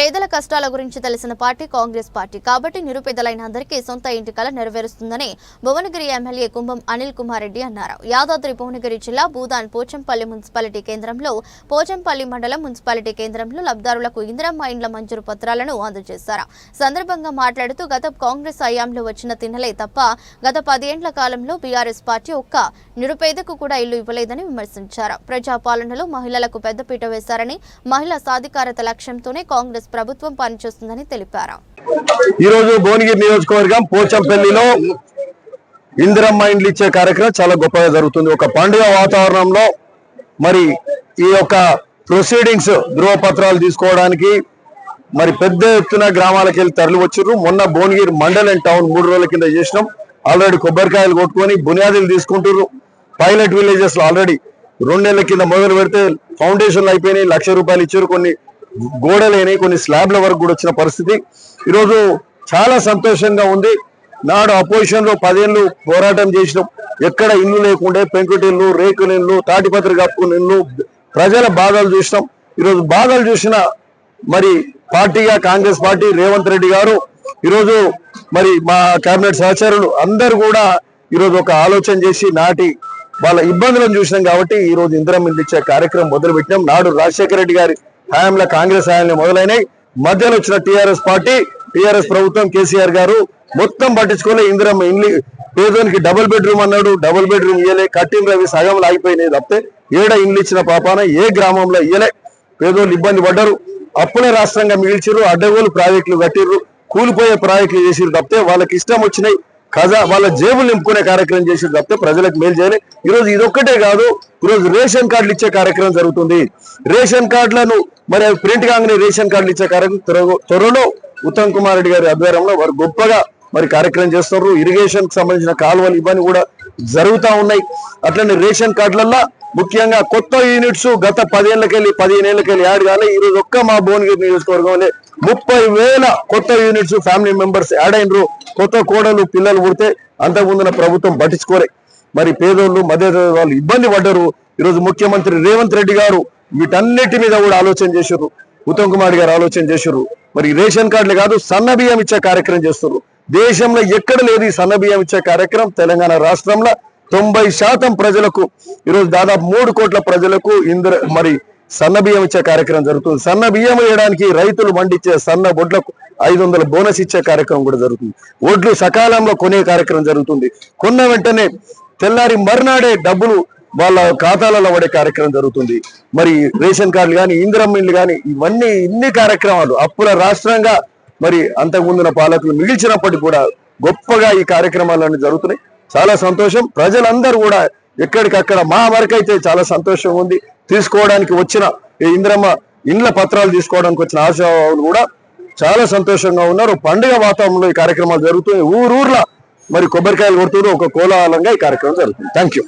పేదల కష్టాల గురించి తెలిసిన పార్టీ కాంగ్రెస్ పార్టీ. కాబట్టి నిరుపేదలైన అందరికీ సొంత ఇంటి కళ నెరవేరుస్తుందని భువనగిరి ఎమ్మెల్యే కుంభం అనిల్ కుమార్ రెడ్డి అన్నారు. యాదాద్రి భువనగిరి జిల్లా భూదాన్ పోచంపల్లి మున్సిపాలిటీ కేంద్రంలో పోచంపల్లి మండలం మున్సిపాలిటీ కేంద్రంలో లబ్ధారులకు ఇందిరమ్మ ఇండ్ల మంజూరు పత్రాలను అందజేశారు. సందర్భంగా మాట్లాడుతూ గత కాంగ్రెస్ హయాంలో వచ్చిన తిన్నలే తప్ప గత పదేండ్ల కాలంలో బీఆర్ఎస్ పార్టీ ఒక్క నిరుపేదకు కూడా ఇల్లు ఇవ్వలేదని విమర్శించారు. ప్రజాపాలనలో మహిళలకు పెద్దపీట వేశారని మహిళా సాధికారత లక్ష్యంతోనే కాంగ్రెస్ ప్రభుత్వం పనిచేస్తుందని తెలిపారు. ఈ రోజు భువనగిరి నియోజకవర్గం పోచంపల్లిలో ఇందిరమ్మ ఇండ్లు ఇచ్చే కార్యక్రమం చాలా గొప్పగా జరుగుతుంది. ఒక పండుగ వాతావరణంలో మరి ఈ యొక్క ప్రొసీడింగ్స్ ధృవపత్రాలు తీసుకోవడానికి మరి పెద్ద ఎత్తున గ్రామాలకు వెళ్ళి తరలి వచ్చారు మొన్న భువనగిరి మండల్ అండ్ టౌన్ మూడు రోజుల కింద చేసినాం. ఆల్రెడీ కొబ్బరికాయలు కొట్టుకొని బునియాదులు తీసుకుంటున్నారు పైలట్ విలేజెస్లో ఆల్రెడీ రెండు నెలల కింద మొదలు పెడితే ఫౌండేషన్లు అయిపోయినాయి. లక్ష రూపాయలు ఇచ్చారు కొన్ని గోడలేని కొన్ని స్లాబ్ల వరకు కూడా వచ్చిన పరిస్థితి. ఈరోజు చాలా సంతోషంగా ఉంది. నాడు అపోజిషన్లో పదేళ్ళు పోరాటం చేసినాం. ఎక్కడ ఇల్లు లేకుండే పెంకుటిల్లు రేకుల ఇల్లు తాటిపత్రి కప్పుకుని ఇల్లు ప్రజల బాధలు చూసినాం. ఈరోజు బాధలు చూసిన మరి పార్టీగా కాంగ్రెస్ పార్టీ రేవంత్ రెడ్డి గారు ఈరోజు మరి మా కేబినెట్ సహచరులు అందరు కూడా ఈరోజు ఒక ఆలోచన చేసి నాటి వాళ్ళ ఇబ్బందులను చూసినాం కాబట్టి ఈరోజు రోజు ఇచ్చే కార్యక్రమం మొదలు పెట్టినాం నాడు రాజశేఖర రెడ్డి గారి హయాంలో కాంగ్రెస్ హయాంలో మొదలైనాయి మధ్యలో వచ్చిన టీఆర్ఎస్ పార్టీ టీఆర్ఎస్ ప్రభుత్వం కేసీఆర్ గారు మొత్తం పట్టించుకొని ఇందిరమ్మ ఇల్లు పేదోనికి డబుల్ బెడ్రూమ్ అన్నాడు. డబుల్ బెడ్రూమ్ ఇయ్యలే. కట్టిన రవి సగంలో ఆగిపోయినాయి తప్పితే ఏడ ఇల్లు ఇచ్చిన పాపాన ఏ గ్రామంలో ఇయ్యలే. పేదోళ్ళు ఇబ్బంది పడ్డారు. అప్పుడే రాష్ట్రంగా మిగిల్చిర్రు. అడ్డగోలు ప్రాజెక్టులు కట్టిర్రు. కూలిపోయే ప్రాజెక్టులు చేసిరు తప్పితే వాళ్ళకి ఇష్టం వచ్చినాయి. ఖజా వాళ్ళ జేబులు నింపుకునే కార్యక్రమం చేసిరు తప్పితే ప్రజలకు మేలు చేయాలి. ఈరోజు ఇదొక్కటే కాదు. ఈరోజు రేషన్ కార్డులు ఇచ్చే కార్యక్రమం జరుగుతుంది. రేషన్ కార్డులను మరి అవి ప్రింట్ కాగానే రేషన్ కార్డులు ఇచ్చే కార్యక్రమం త్వరలో ఉత్తమ్ కుమార్ రెడ్డి గారి ఆధ్వర్యంలో వారు గొప్పగా మరి కార్యక్రమం చేస్తున్నారు. ఇరిగేషన్కి సంబంధించిన కాలువలు ఇవన్నీ కూడా జరుగుతూ ఉన్నాయి. అట్లనే రేషన్ కార్డులల్లో ముఖ్యంగా కొత్త యూనిట్స్ గత పదేళ్ళకెళ్ళి పదిహేను ఏళ్ళకెళ్ళి యాడ్ కానీ ఈ రోజు ఒక్క మా భువనగిరి నియోజకవర్గంలో ముప్పై వేల కొత్త యూనిట్స్ ఫ్యామిలీ మెంబర్స్ యాడ్ అయినరు. కొత్త కోడలు పిల్లలు పుడితే అంతకుముందున ప్రభుత్వం పట్టించుకోరే మరి పేదోళ్ళు మధ్య వాళ్ళు ఇబ్బంది పడ్డరు. ఈరోజు ముఖ్యమంత్రి రేవంత్ రెడ్డి గారు వీటన్నిటి మీద కూడా ఆలోచన చేశారు ఉత్తమ్ కుమార్ గారు ఆలోచన చేశారు మరి రేషన్ కార్డులు కాదు సన్న బియ్యం ఇచ్చే కార్యక్రమం చేస్తారు దేశంలో ఎక్కడ లేదు ఈ సన్న బియ్యం ఇచ్చే కార్యక్రమం. తెలంగాణ రాష్ట్రంలో తొంభై శాతం ప్రజలకు ఈరోజు దాదాపు మూడు కోట్ల ప్రజలకు ఇంద్ర మరి సన్న బియ్యం ఇచ్చే కార్యక్రమం జరుగుతుంది. సన్న బియ్యం వేయడానికి రైతులు మండిచ్చే సన్న బొడ్లకు ఐదు వందల బోనస్ ఇచ్చే కార్యక్రమం కూడా జరుగుతుంది. ఒడ్లు సకాలంలో కొనే కార్యక్రమం జరుగుతుంది. కొన్న వెంటనే తెల్లారి మర్నాడే డబ్బులు వాళ్ళ ఖాతాలలో పడే కార్యక్రమం జరుగుతుంది. మరి రేషన్ కార్డులు కానీ ఇందిరమ్మ ఇల్లు కానీ ఇవన్నీ ఇన్ని కార్యక్రమాలు అప్పుల రాష్ట్రంగా మరి అంతకుముందున పాలకులు మిగిల్చినప్పటికీ కూడా గొప్పగా ఈ కార్యక్రమాలన్నీ జరుగుతున్నాయి. చాలా సంతోషం. ప్రజలందరూ కూడా ఎక్కడికక్కడ మా వరకైతే చాలా సంతోషంగా ఉంది. తీసుకోవడానికి వచ్చిన ఈ ఇంద్రమ్మ ఇండ్ల పత్రాలు తీసుకోవడానికి వచ్చిన ఆశావాహులు కూడా చాలా సంతోషంగా ఉన్నారు. పండుగ వాతావరణంలో ఈ కార్యక్రమాలు జరుగుతున్నాయి. ఊరూర్ల మరి కొబ్బరికాయలు కొడుతూ ఒక కోలాహలంగా ఈ కార్యక్రమం జరుగుతుంది. Thank you